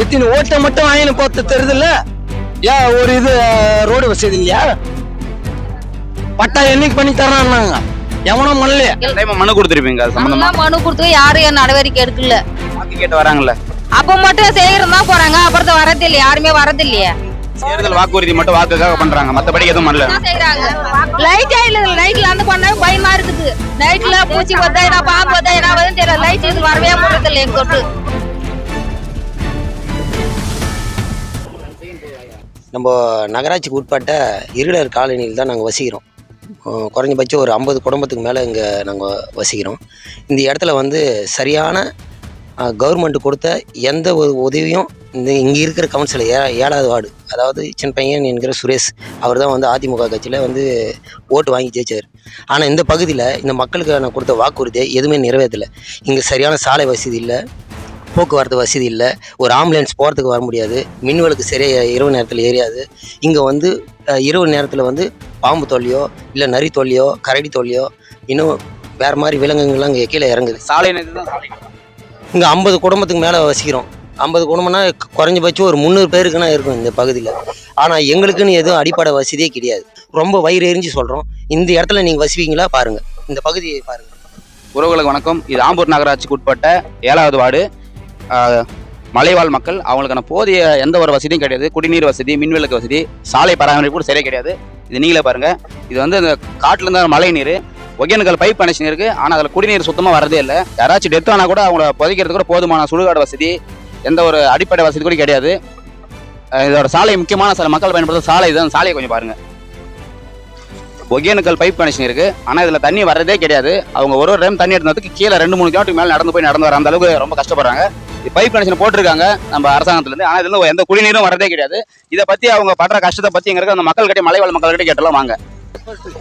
இத்தனை ஓட்டை மட்டும் வாங்கின பார்த்து தெரியுதுல்ல? ஏன் ஒரு இது ரோடு வசதி இல்லையா? பட்டா என்னைக்கு பண்ணி தரான்னாங்க. எவனும் பண்ணலையே டைம் மனு கொடுத்துருப்பீங்க? சம்பந்தமா? மனு கொடுத்து யாரும் என் நடவடிக்கை எடுக்கல. வாக்கு கேட்டு வராங்கல்ல. அப்ப மட்டும் செய்யறது தான் போறாங்க அப்புறம் வரது இல்லையா? யாருமே வரது இல்லையா. தேர்தல் வாக்குறுதி மட்டும் வாக்குக்காக பண்றாங்க. மத்தபடி எதுவும் பண்ணல. லைட்டே இல்ல லைட்ல வந்து பண்ண பயமா இருக்குது. நைட்ல பூச்சி வந்தா என்ன பாம்பு வந்தா என்ன வந்து தெரியல. லைட் வரவே முடியறது இல்லை எங்க தொட்டு. நம்ம நகராட்சிக்கு உட்பட்ட இருளர் காலனியில் தான் நாங்கள் வசிக்கிறோம். குறைஞ்சபட்சம் ஒரு ஐம்பது குடும்பத்துக்கு மேலே இங்கே நாங்கள் வசிக்கிறோம். இந்த இடத்துல வந்து சரியான கவர்மெண்ட் கொடுத்த எந்த ஒரு உதவியும் இந்த இங்கே இருக்கிற கவுன்சிலர் ஏ ஏழாவது வார்டு அதாவது சின்ன பையன் என்கிற சுரேஷ் அவர் தான் வந்து அதிமுக கட்சியில் வந்து ஓட்டு வாங்கி ஜெயிச்சார். ஆனால் இந்த பகுதியில் இந்த மக்களுக்கு நான் கொடுத்த வாக்குறுதியை எதுவுமே நிறைவேற்றலை. இங்கே சரியான சாலை வசதி இல்லை. போக்குவரத்து வசதி இல்லை. ஒரு ஆம்புலன்ஸ் போகிறதுக்கு வர முடியாது. மின்வெளுக்கு சரியாக இரவு நேரத்தில் எரியாது இங்கே வந்து இரவு நேரத்தில் வந்து பாம்பு தொல்லையோ இல்லை நரி தொல்லையோ கரடி தொல்லையோ இன்னும் வேறு மாதிரி விலங்குகள்லாம் இங்கே கீழே இறங்குது. சாலை இங்கே ஐம்பது குடும்பத்துக்கு மேலே வசிக்கிறோம். ஐம்பது குடும்பம்னா குறைஞ்சபட்சம் ஒரு முந்நூறு பேருக்குன்னா இருக்கும் இந்த பகுதியில். ஆனால் எங்களுக்குன்னு எதுவும் அடிப்படை வசதியே கிடையாது. ரொம்ப வயிறு எரிஞ்சு சொல்கிறோம் இந்த இடத்துல நீங்கள் வசிப்பீங்களா? பாருங்கள் இந்த பகுதியை பாருங்கள் உறவுகளுக்கு வணக்கம். இது ஆம்பூர் நகராட்சிக்கு உட்பட்ட ஏழாவது வார்டு. மலைவாழ் மக்கள் அவங்களுக்கான போதிய எந்த ஒரு வசதியும் கிடையாது. குடிநீர் வசதி மின்விளக்கு வசதி சாலை பராமரிப்பு கூட சரியா கிடையாது. இது நீங்களே பாருங்கள் இது வந்து இந்த காட்டிலருந்து மழை நீர் ஒகேனக்கல் பைப் கனெக்ஷன் இருக்குது ஆனால் அதில் குடிநீர் சுத்தமாக வரதே இல்லை. யாராச்சும் டெத் ஆனா கூட அவங்கள புதைக்கிறது கூட போதுமான சுடுகாடு வசதி எந்த ஒரு அடிப்படை வசதி கூட கிடையாது. இதோட சாலை முக்கியமான சில மக்கள் பயன்படுத்துகிற சாலை இதுதான். சாலையை கொஞ்சம் பாருங்கள் ஒகேனக்கல் பைப் கனெக்ஷன் இருக்கு. ஆனா இதுல தண்ணி வர்றதே கிடையாது. அவங்க ஒரு ஒரு டைம் தண்ணி எடுத்ததுக்கு கீழே ரெண்டு மூணு கிலோமீட்டர் மேல நடந்து போய் நடந்து வர அந்த அளவுக்கு ரொம்ப கஷ்டப்படுறாங்க. பைப் கனெக்ஷன் போட்டிருக்காங்க நம்ம அரசாங்கத்துல இருந்து ஆனா இதுல எந்த குடிநீரும் வரதே கிடையாது. இதை பத்தி அவங்க படுற கஷ்டத்தை பத்தி எங்க இருக்க அந்த மக்கள்கிட்ட மலைவாழ் மக்கள்கிட்ட கேட்டலாம் வாங்க.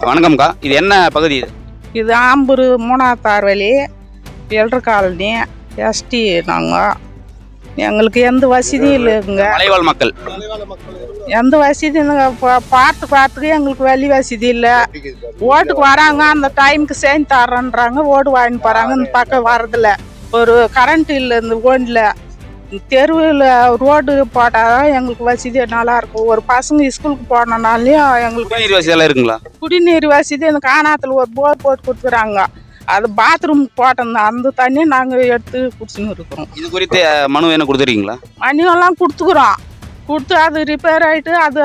வணக்கம்க்கா இது என்ன பகுதி இது? இது ஆம்பூர் மூணாத்தார் வழி காலனி எஸ்டி நாங்கள் எங்களுக்கு எந்த வசதியும் இல்லைங்க. மலைவாழ் மக்கள். எந்த வசதியும் பார்த்து பார்த்துக்கு எங்களுக்கு வழி வசதி இல்லை. ஓட்டுக்கு வராங்க அந்த டைமுக்கு செஞ்சு தர்றேன்றாங்க. ஓடு வாங்கிட்டு போகிறாங்க இந்த பக்கம் வரதில்ல ஒரு கரண்ட் இல்லை இந்த ஓண்டில் தெருவில் ரோடு போட்டால் எங்களுக்கு வசதி நல்லா இருக்கும். ஒரு பசங்க ஸ்கூலுக்கு போனனாலையும் எங்களுக்கு குடிநீர் வசதி எல்லாம் இருக்குங்களா? குடிநீர் வசதி அந்த காணாத்துல ஒரு போர் போட்டு கொடுத்துறாங்க அது பாத்ரூம் போட்டோம் அந்த தண்ணியை நாங்கள் எடுத்து குடிச்சுன்னு இருக்கிறோம். இது குறித்து மனு என்ன கொடுத்துருக்கீங்களா? மணியெல்லாம் கொடுத்துக்குறோம். கொடுத்து அது ரிப்பேர் ஆகிட்டு அது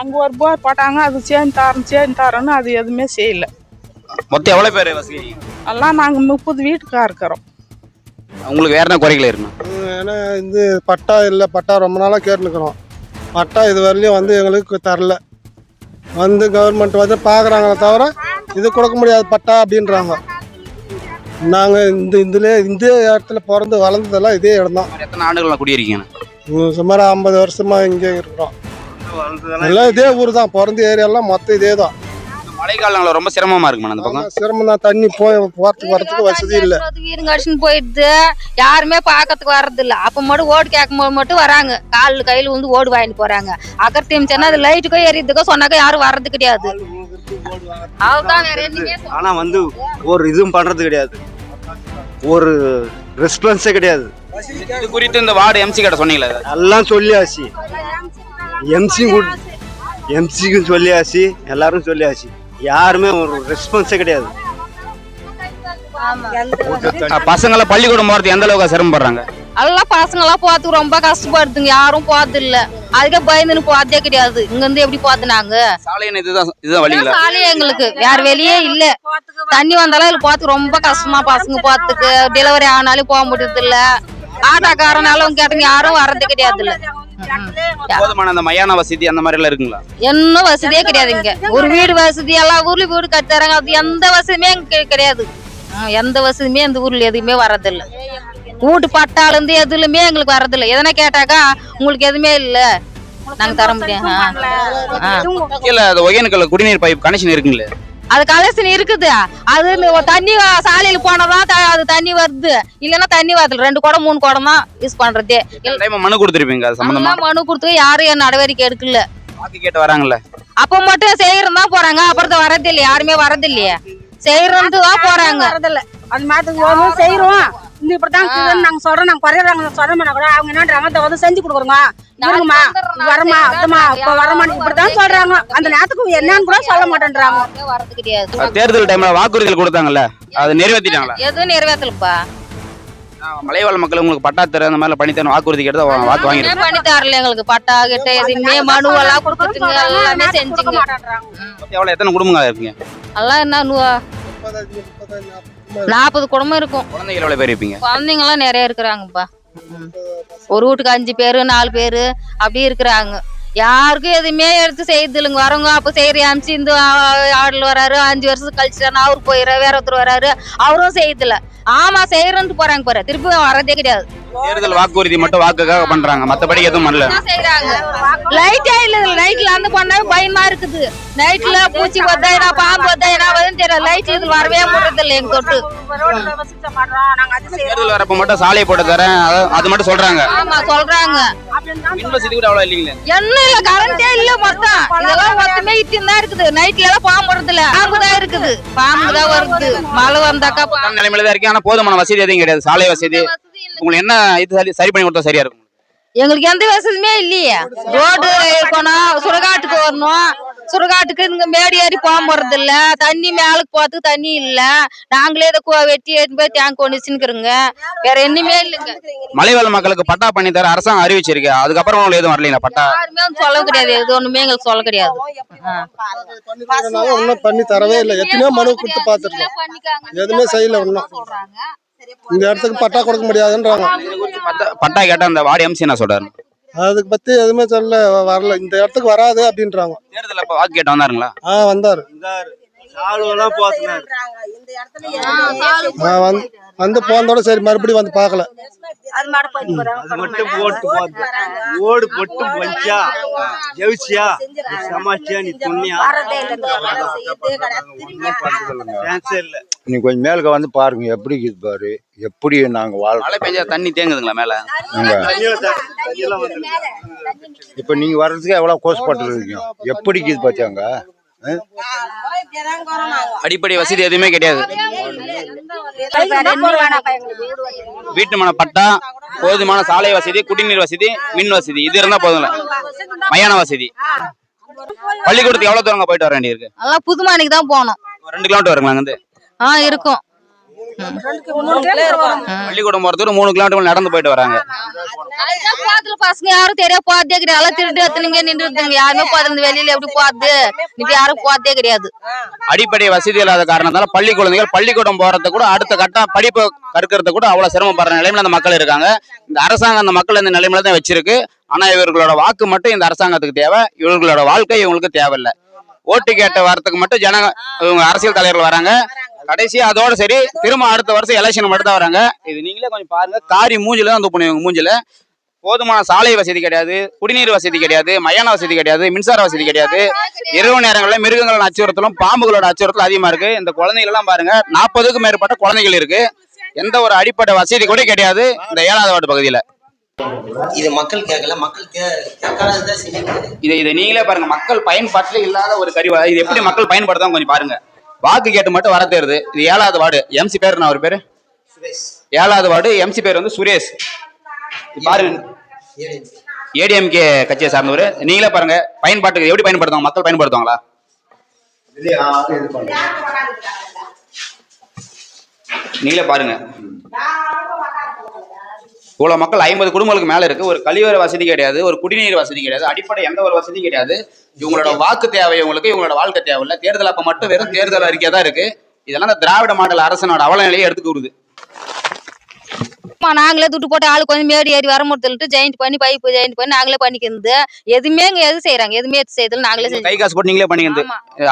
அங்கே ஒரு போர் போட்டாங்க அது சேஞ்ச் தரோம் சேஞ்ச் தரோன்னு அது எதுவுமே செய்யல. மொத்தம் எவ்வளவு பேர் வசதி எல்லாம் நாங்கள் முப்பது வீட்டுக்காக இருக்கிறோம். உங்களுக்கு வேற என்ன குறைகள் இருக்குண்ணா ஏன்னா இந்த பட்டா இல்லை பட்டா ரொம்ப நாளாக கேட்டுருக்குறோம் பட்டா இது வரலையும் வந்து எங்களுக்கு தரல. வந்து கவர்மெண்ட் வந்து பார்க்குறாங்களே தவிர இது கொடுக்க முடியாது பட்டா அப்படின்றாங்க. நாங்கள் இந்த இதுல இந்த இடத்துல பிறந்து வளர்ந்ததெல்லாம் இதே இடம் தான் எத்தனை ஆண்டுகள் குடியிருக்கீங்க? சுமார் ஐம்பது வருஷமா இங்கே இருக்கிறோம். எல்லாம் இதே ஊர் தான் பிறந்த ஏரியாலாம் மொத்தம் இதே தான் மழை காலங்களில் ரொம்ப சிரமமா இருக்குமா அந்த பக்கம். சிரமம் தான் தண்ணி போய் போகிறதுக்கு வரத்துக்கு வசதி இல்லை. வீடு கடிச்சுன்னு போயிடுது. யாருமே பார்க்கறதுக்கு வர்றது இல்ல அப்ப மட்டும் ஓடு கேட்கும் போது மட்டும் வராங்க. கால் கையில வந்து ஓடு வாங்கிட்டு போறாங்க. அக்கறையும் அது லைட்டுக்கோ எரியுதுக்கோ சொன்னாக்கா யாரும் வர்றது கிடையாது. ஆனால் வந்து ஒரு இதுவும் பண்ணுறது கிடையாது. ஒரு ரெஸ்பான்ஸே கிடையாது. இது குறித்து இந்த வார்டு எம்சி கிட்ட சொன்னீங்களா? எல்லாம் சொல்லியாச்சு. எம்சி எம்சிக்கும் சொல்லியாச்சு எல்லாரும் சொல்லியாச்சு. யாருமே ஒரு ரெஸ்பான்ஸே கிடையாது. பசங்களை பள்ளிக்கூடம் போறது எந்த அளவுக்கு சிரமப்படுறாங்க? எல்லாம் பசங்க எல்லாம் போறதுக்கு ரொம்ப கஷ்டப்படுதுங்க. யாரும் போறது இல்ல அதுக்கே பயந்துன்னு போறதே கிடையாது. இங்க இருந்து எப்படி போத்துனாங்க சாலையின் இதுதான் இதுதான் வழிங்களா? சாலையே எங்களுக்கு. வேற வெளியே இல்ல. தண்ணி வந்தாலும் இதுல போறதுக்கு ரொம்ப கஷ்டமா பசங்க போறதுக்கு டெலிவரி ஆனாலும் போக முடியறது இல்ல ஆட்டாக்காரனாலும் கேட்டுங்க. யாரும் வர்றது கிடையாது இல்ல போதுமான அந்த மயான வசதி அந்த மாதிரி எல்லாம் இருக்குங்களா? என்ன வசதியே கிடையாது இங்க. ஒரு வீடு வசதி எல்லா ஊர்லயும் வீடு கட்டி தராங்க அது எந்த வசதியுமே கிடையாது. எந்த வசதியுமே இந்த ஊர்ல எதுவுமே வர்றதில்ல. வீட்டு பட்டால இருந்து எதுலுமே எங்களுக்கு வர்றதில்ல எதனா கேட்டாக்கா உங்களுக்கு எதுவுமே இல்ல. நாங்க தர முடியும் அது குடிநீர் பைப் கனெக்ஷன் இருக்குங்களே. அது கலெக்ஷன் இருக்குது. அது தண்ணி சாலையில போனதான் த- அது தண்ணி வருது. இல்லைன்னா தண்ணி வரல ரெண்டு குடம் மூணு குடம் தான் யூஸ் பண்றதே. டைம் மனு கொடுத்துருப்பீங்க சம்பந்தமா? மனு கொடுத்து யாரும் என் நடவடிக்கை எடுக்கல. வாக்கு கேட்டு வராங்கல்ல. அப்ப மட்டும் செய்யறது தான் போறாங்க. அப்புறம் வரது இல்லையா யாருமே வரது இல்லையா செய்யறது தான் போறாங்க. அது மாட்டுக்கு ஒன்றும் செய்கிறோம் இந்த இப்படிதான் இருக்குதுன்னு நாங்க சொல்றோம். நாங்க குறையறாங்க சொல்றோம்னா கூட அவங்க என்னன்றாங்க இதை வந்து செஞ்சு கொடுக்குறோங்க. இருங்கம்மா வரமா அதமா இப்ப வரமா இப்படிதான் சொல்றாங்க. அந்த நேரத்துக்கு என்னன்னு கூட சொல்ல மாட்டேன்றாங்க. வரது கிடையாது. அது தேர்தல் டைம்ல வாக்குறுதிகள் கொடுத்தாங்கல்ல அது நிறைவேற்றிட்டாங்களா எதுவும் நிறைவேற்றலப்பா மலைவாழ் மக்கள் உங்களுக்கு பட்டா தர அந்த மாதிரி பண்ணி தரணும் வாக்குறுதி கேட்டு வாக்கு எதுவுமே பண்ணி தரல எங்களுக்கு பட்டா கிட்ட எதுவுமே மனு எல்லாம் கொடுத்துட்டுங்க எல்லாமே செஞ்சுங்க. எவ்வளவு எத்தனை குடும்பங்க இருப்பீங்க? எல்லாம் என்ன நாற்பது குடும்பம் இருக்கும். பேர் இருப்பீங்க? குழந்தைங்களாம் நிறைய இருக்கிறாங்கப்பா. ஒரு வீட்டுக்கு அஞ்சு பேரு நாலு பேரு அப்படி இருக்கிறாங்க. யாருக்கும் எதுவுமே எடுத்து செய்யுது இல்லைங்க வரவங்க அப்ப செய்யற அமிச்சு இந்த ஆடல் வராரு அஞ்சு வருஷம் கழிச்சுட்டாரு அவரு போயிடுறாரு வேற ஒருத்தர் வராரு. அவரும் செய்யுதுல ஆமா செய்யறேன்ட்டு போறாங்க பாரு. திருப்பி வரதே கிடையாது. தேர்தல் வாக்குறுதி மட்டும் வாக்குக்காக பண்றாங்க. மத்தபடி எதுவும் பண்ணல. செய்யறாங்க லைட்டே இல்ல நைட்ல வந்து பண்ணாவே பயமா இருக்குது. நைட்ல பூச்சி வந்தா என்ன பாம்பு வந்தா என்ன வருதுன்னு தெரியல. லைட்ல இது வரவே முடியறது இல்லை எங்க தொட்டு. தேர்தல் வரப்ப மட்டும் சாலை போட்டு தரேன். அது- மட்டும் சொல்றாங்க. ஆமா சொல்றாங்க. மின் வசதி கூட அவ்வளவு இல்லைங்களே. என்ன இல்ல கரண்டே இல்ல மொத்தம் இதெல்லாம் மொத்தமே இட்டு தான் இருக்குது. நைட்ல எல்லாம் பாம்பு வருது இல்ல பாம்பு தான் இருக்குது. பாம்பு தான் வருது. மழை வந்தாக்கா பாம்பு. நிலைமையில தான் இருக்கு ஆனா போதுமான வசதி எதுவும் கிடையாது. சாலை வசதி. உங்களுக்கு என்ன இது சரி சரி பண்ணி கொடுத்தா சரியா இருக்கும்? எங்களுக்கு எந்த வசதியுமே இல்லையே. ரோடு இருக்கணும் சுடுகாட்டுக்கு வரணும். சுடுகாட்டுக்கு இங்க மேடி ஏறி போக போறது இல்ல. தண்ணி மேலுக்கு போறதுக்கு தண்ணி இல்ல. நாங்களே இதை வெட்டி எடுத்து போய் தேங்க கொண்டு வச்சுருக்குறோங்க வேற என்னமே இல்லைங்க. மலைவாழ் மக்களுக்கு பட்டா பண்ணி தர அரசாங்கம் அறிவிச்சிருக்கு. அதுக்கப்புறம் உங்களுக்கு எதுவும் வரலீங்களா பட்டா? யாருமே சொல்ல கிடையாது. எது ஒண்ணுமே எங்களுக்கு சொல்ல கிடையாது. ஆ. பண்ணி தரவே இல்லை. எத்தனையோ மனு கொடுத்து பார்த்துருக்கோம். எதுவுமே செய்யல ஒன்றும் இந்த இடத்துக்கு பட்டா கொடுக்க முடியாதுன்றாங்க. பட்டா பட்டா கேட்டா அந்த வார்டு எம்சி என்ன சொல்றாரு? அதுக்கு பத்தி எதுவுமே சொல்ல வரல. இந்த இடத்துக்கு வராது அப்படின்றாங்க. தேர்தல் வாக்கு கேட்டு வந்தாருங்களா? ஆ வந்தாரு. சாலுவெல்லாம் போத்துனாரு இந்த இடத்துல ஆ, வந்து போனதோட சரி மறுபடியும் வந்து பார்க்கல. அது மட்டும் போட்டு போது ஓடு பொட்டு பஞ்சா ஜெயிச்சியா? சமாச்சியா நீ துண்ணியா? நீ கொஞ்சம் மேலுக்கு வந்து பாருங்க எப்படி இருக்குது பாரு. எப்படி நாங்க வாழ்றோம். பெஞ்சா தண்ணி தேங்குதுங்களா மேல? இப்ப நீங்க வர்றதுக்கு எவ்வளவு கோஸ்பட்டு இருக்கீங்க எப்படி இருக்குது பாத்தியாங்க அடிப்படை வசதி எதுவுமே கிடையாது. வீட்டு மன பட்டா போதுமான சாலை வசதி குடிநீர் வசதி மின் வசதி. இது இருந்தா போதும்ல. மயான வசதி. பள்ளிக்கூடத்துக்கு எவ்வளவு தூரம் போயிட்டு வர வேண்டியிருக்கு? எல்லாம் புதுமானிக்கு தான் போகணும். ஒரு ரெண்டு கிலோமீட்டர் வருங்களா அங்கிருந்து? ஆ இருக்கும். பள்ளிக்கூடம் போற தூரம் மூணு கிலோமீட்டர் நடந்து போயிட்டு வராங்க. போதுல பசங்க யாரும் தெரியாது போதே கிடையாது. எல்லாம் திருட்டு எத்தனைங்க நின்றுதுங்க யாருமே போதுங்க வெளியில எப்படி போகுது இப்ப யாரும் போதே கிடையாது. அடிப்படை வசதி இல்லாத காரணத்தால பள்ளி குழந்தைகள் பள்ளிக்கூடம் போறது கூட அடுத்த கட்ட படிப்பு கற்கிறது கூட அவ்வளவு சிரமப்படுற நிலைமையில அந்த மக்கள் இருக்காங்க. இந்த அரசாங்கம் அந்த மக்கள் இந்த நிலைமையில தான் வச்சிருக்கு. ஆனா இவர்களோட வாக்கு மட்டும் இந்த அரசாங்கத்துக்கு தேவை. இவர்களோட வாழ்க்கை இவங்களுக்கு தேவையில்லை. ஓட்டு கேட்ட வரத்துக்கு மட்டும் ஜன இவங்க அரசியல் தலைவர்கள் வராங்க. கடைசி அதோட சரி திரும்ப அடுத்த வருஷம் எலெக்ஷன் மட்டும் தான் வராங்க. இது நீங்களே கொஞ்சம் பாருங்க. காரி மூஞ்சில தான் துப்புணும் இவங்க மூஞ்சில. போதுமான சாலை வசதி கிடையாது குடிநீர் வசதி கிடையாது மயான வசதி கிடையாது மின்சார வசதி கிடையாது. இரவு நேரங்களில் மிருகங்களோட அச்சுறுத்தலும் பாம்புகளோட அச்சுறுத்தலும் அதிகமா இருக்கு. இந்த குழந்தைகள் எல்லாம் பாருங்க நாற்பதுக்கும் மேற்பட்ட குழந்தைகள் இருக்கு. எந்த ஒரு அடிப்படை வசதி கூட கிடையாது இந்த ஏழாவது வார்டு பகுதியில. இது மக்கள் கேட்கல மக்கள் கேட்காததான் செய்யுது. இதை இதை நீங்களே பாருங்க. மக்கள் பயன்பாட்டில் இல்லாத ஒரு கருவி இது எப்படி மக்கள் பயன்படுத்தாம கொஞ்சம் பாருங்க. வாக்கு கேட்டு மட்டும் வர தேருது இது. ஏழாவது வார்டு. எம்சி பேர் என்ன அவர் பேரு? ஏழாவது வார்டு. எம்சி பேர் வந்து சுரேஷ். பாருங்க. ஏடிஎம்கே கட்சியை சார்ந்தவர். நீங்களே பாருங்க. பயன்பாட்டுக்கு எப்படி பயன்படுத்துவாங்க? மக்கள் பயன்படுத்துவாங்களா? நீங்களே பாருங்க. இவ்வளவு மக்கள் ஐம்பது குடும்பங்களுக்கு மேல இருக்கு. ஒரு கழிவறை வசதி கிடையாது ஒரு குடிநீர் வசதி கிடையாது அடிப்படை எந்த ஒரு வசதியும் கிடையாது. இவங்களோட வாக்கு தேவை இவங்களுக்கு இவங்களோட வாழ்க்கை தேவை இல்ல. தேர்தல் அப்ப மட்டும் வெறும் தேர்தல் அறிக்கை தான் இருக்கு. இதெல்லாம் இந்த திராவிட மாடல் அரசனோட அவல நிலையை எடுத்து கூறுது. ஆமா, நாங்களே துட்டு போட்டு ஆளு கொஞ்சம் மேடி ஏறி வர முடியலட்டு ஜாயிண்ட் பண்ணி பைப்பு ஜாயிண்ட் பண்ணி நாங்களே பண்ணிக்கிறது. எதுவுமே இங்க எது செய்யறாங்க எதுவுமே எது செய்யறதில்ல நாங்களே கை காசு போட்டு நீங்களே பண்ணிக்கிறது.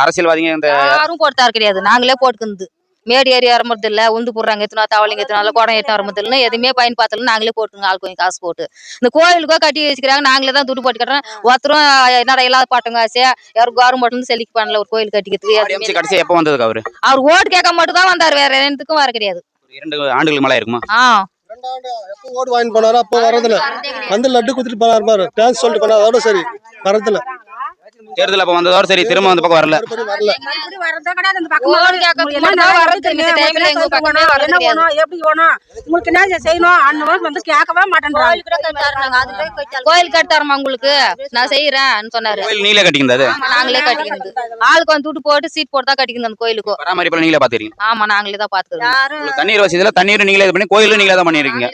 அரசியல்வாதிங்க யாரும் போட்டு தர கிடையாது. நாங்களே போட்டுக்கிறது. மேடி ஏறி முடியல இல்ல உந்து போடுறாங்க எத்தனை தவளைங்க எத்தனை குடம் எத்தனை வர முடியல எதுவுமே பயன்படுத்தல நாங்களே போட்டுங்க ஆள் கொஞ்சம் காசு போட்டு. இந்த கோயிலுக்கோ கட்டி வச்சுக்கிறாங்க நாங்களே தான் துட்டு போட்டு கட்டுறோம். ஒருத்தரும் என்னடா இல்லாத பாட்டுங்க ஆசை யாரும் கவர்மெண்ட்ல இருந்து செலிக்கு பண்ணல ஒரு கோயில் கட்டிக்கிறதுக்கு கடைசி எப்போ வந்ததுக்கு அவரு? அவர் ஓட்டு கேட்க மட்டும் தான் வந்தாரு வேற எதுக்கும் வர கிடையாது. ஒரு இரண்டு ஆண்டுகளுக்கு மேல இருக்குமா ஆ. ரெண்டாண்டு எப்போ வாங்கி போனாரோ அப்போ வரதில்ல வந்து லட்டு குத்துட்டு போனார் பாரு டான்ஸ் சொல்லிட்டு போனார் அதோட சரி வரதில்ல தேர்தல் அப்ப வந்ததோட சரி திரும்ப அந்த பக்கம் வரல. உங்களுக்கு என்ன செய்யணும், அண்ணன் வந்து கேட்கவே மாட்டேன்றாங்க. கோயில் கட்டாரமா உங்களுக்கு? நான் செய்யறேன்னு சொன்னாரு. கோயில் நீங்களே கட்டிக்கிறது ஆமா நாங்களே கட்டிக்கிறது ஆளுக்கு வந்து துட்டு போட்டு சீட் போட்டு தான் கட்டிக்கணும் அந்த கோயிலுக்கு. பராமரிப்பு நீங்களே பாத்துறீங்க ஆமா நாங்களே தான் பாத்துக்கிறோம். தண்ணீர் வசதியில தண்ணீர் நீங்களே இது பண்ணி கோயிலும் நீங்களே தான் பண்ணிருக்கீங்க.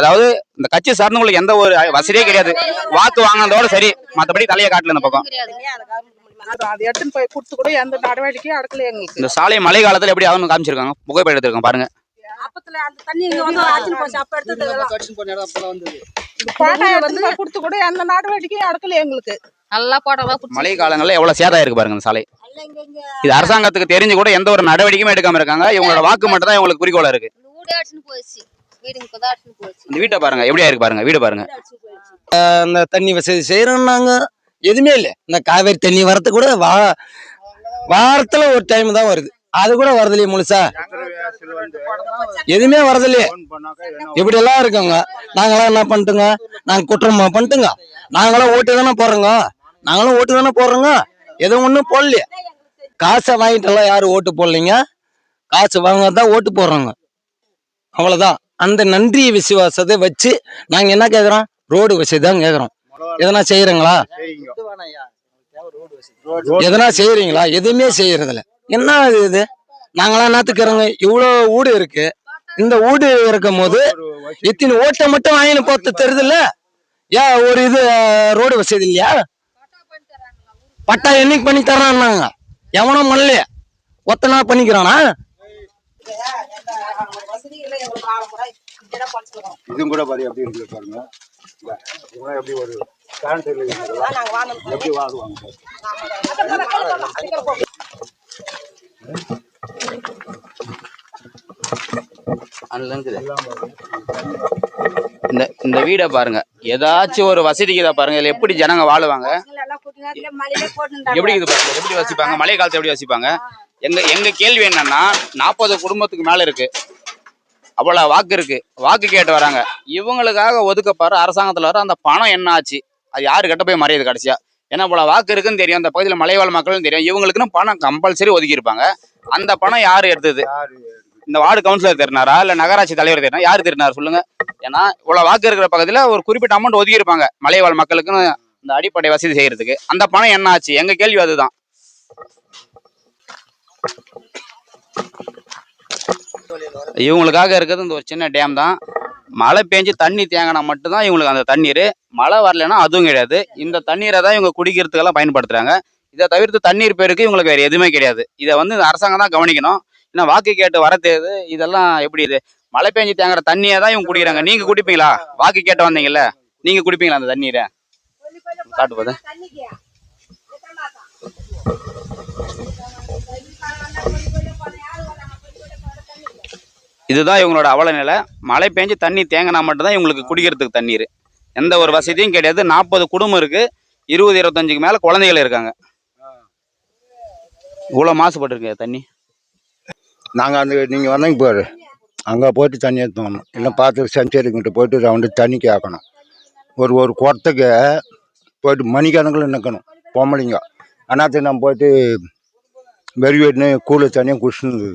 அதாவது இந்த கட்சி சார்ந்து உங்களுக்கு எந்த ஒரு வசதியே கிடையாது. வாக்கு வாங்கினதோட சரி. மத்தபடி தலையை காட்டல இந்த பக்கம். இந்த சாலை மழை காலத்துல எப்படி ஆகும்னு காமிச்சிருக்காங்க. புகைப்படம் எடுத்திருக்காங்க பாருங்க. மழை காலங்கள்ல எவ்வளவு சேதம் இருக்கு பாருங்க இந்த சாலை. இது அரசாங்கத்துக்கு தெரிஞ்சு கூட எந்த ஒரு நடவடிக்கையுமே எடுக்காம இருக்காங்க. இவங்களோட வாக்கு மட்டும் தான் இவங்களுக்கு குறிக்கோளா இருக்கு. இந்த வீட்டை பாருங்க எப்படியா இருக்கு பாருங்க வீடு பாருங்க. அந்த தண்ணி வசதி செய்யறோம் நாங்க எதுவுமே இல்லை. இந்த காவேரி தண்ணி வரது கூட வா வாரத்துல ஒரு டைம் தான் வருது. அது கூட வரதில்லையே முழுசா. எதுவுமே வரதில்லையே இப்படி எல்லாம் இருக்குங்க. நாங்களாம் என்ன பண்ணிட்டுங்க? நாங்க குற்றமா பண்ணிட்டுங்க. நாங்களாம் ஓட்டு தானே போடுறோங்க. நாங்களும் ஓட்டு தானே போடுறோங்க. எதுவும் ஒன்றும் போடலையே. காசை வாங்கிட்டு எல்லாம் யாரும் ஓட்டு போடலைங்க. காசு வாங்காதான் ஓட்டு போடுறோங்க. அவ்வளவுதான். அந்த நன்றி விசுவாசத்தை வச்சு நாங்க என்ன கேக்குறோம்? ரோடு வசதி தான் கேக்குறோம். எதனா செய்யறீங்களா எதனா செய்யறீங்களா எதுவுமே செய்யறதில்ல என்ன இது இது? நாங்களாம் என்னத்துக்கிறோங்க? இவ்வளோ வீடு இருக்கு. இந்த வீடு இருக்கும் போது இத்தினி ஓட்டை மட்டும் வாங்கினு போத்து தெரியுதுல்ல? ஏன் ஒரு இது ரோடு வசதி இல்லையா? பட்டா என்னைக்கு பண்ணி தர்றான்னாங்க எவனும் பண்ணலையே ஒத்த நாள் பண்ணிக்கிறானா? இதுவும் கூட பாரு எப்படி இருக்கு பாருங்க. எப்படி ஒரு கரண்ட் எப்படி வாங்குவாங்க. இந்த இந்த வீடை பாருங்க. ஏதாச்சும் ஒரு வசதிக்கு இதை பாருங்க. இதுல எப்படி ஜனங்க வாழுவாங்க. எப்படி இது பாருங்க? எப்படி வசிப்பாங்க? மழை காலத்துல எப்படி வசிப்பாங்க? எங்க எங்க கேள்வி என்னன்னா நாற்பது குடும்பத்துக்கு மேல இருக்கு. அவ்வளவு வாக்கு இருக்கு. வாக்கு கேட்டு வராங்க. இவங்களுக்காக ஒதுக்கப்பாரு அரசாங்கத்துல வர அந்த பணம் என்ன ஆச்சு? அது யாரு கிட்ட போய் மறையுது கடைசியா ஏன்னா இவ்வளவு வாக்கு இருக்குன்னு தெரியும். அந்த பகுதியில் மலைவாழ் மக்களும் தெரியும். இவங்களுக்குன்னு பணம் கம்பல்சரி ஒதுக்கி இருப்பாங்க அந்த பணம் யார் எடுத்தது? இந்த வார்டு கவுன்சிலர் தெரினாரா இல்ல நகராட்சி தலைவர் தெரினா யார் தெரினார் சொல்லுங்க. ஏன்னா இவ்வளவு வாக்கு இருக்கிற பக்கத்துல ஒரு குறிப்பிட்ட அமௌண்ட் ஒதுக்கி இருப்பாங்க மலைவாழ் மக்களுக்குன்னு இந்த அடிப்படை வசதி செய்யறதுக்கு. அந்த பணம் என்ன ஆச்சு? எங்க கேள்வி அதுதான். இவங்களுக்காக இருக்கிறது இந்த ஒரு சின்ன டேம் தான். மழை பெஞ்சு தண்ணி தேங்கினா மட்டும்தான் இவங்களுக்கு அந்த தண்ணீர். மழை வரலைன்னா அதுவும் கிடையாது. இந்த தண்ணீரை தான் இவங்க குடிக்கிறதுக்கெல்லாம் பயன்படுத்துறாங்க. இதை தவிர்த்து தண்ணீர் பேருக்கு இவங்களுக்கு வேறு எதுவுமே கிடையாது. இதை வந்து இந்த அரசாங்கம் தான் கவனிக்கணும். ஏன்னா வாக்கு கேட்டு வரத்தேது இதெல்லாம் எப்படி இது? மழை பெஞ்சு தேங்குற தண்ணியை தான் இவங்க குடிக்கிறாங்க. நீங்க குடிப்பீங்களா? வாக்கு கேட்டு வந்தீங்கல்ல. நீங்க குடிப்பீங்களா அந்த தண்ணீரை? காட்டு போது இதுதான் இவங்களோட அவல நிலை. மழை பெஞ்சு தண்ணி தேங்கினா மட்டும்தான் இவங்களுக்கு குடிக்கிறதுக்கு தண்ணீர். எந்த ஒரு வசதியும் கிடையாது. நாற்பது குடும்பம் இருக்குது இருபது இருபத்தஞ்சுக்கு மேலே குழந்தைகள் இருக்காங்க. இவ்வளோ மாசுபட்டுருக்கு தண்ணி. நாங்கள் அந்த நீங்கள் வந்தீங்க பாரு. அங்கே போயிட்டு தண்ணி எடுத்துக்கணும். இல்லை பார்த்து செஞ்சரிங்கிட்ட போயிட்டு ரவுண்டு தண்ணி கேட்கணும். ஒரு ஒரு குடத்துக்கு போயிட்டு மணிக்கணக்கில் நிற்கணும். பொம்பளைங்க. அண்ணாத்துக்கு நம்ம போயிட்டு வெறி வெட்டினு கூழ தண்ணியும் குடிச்சுன்னு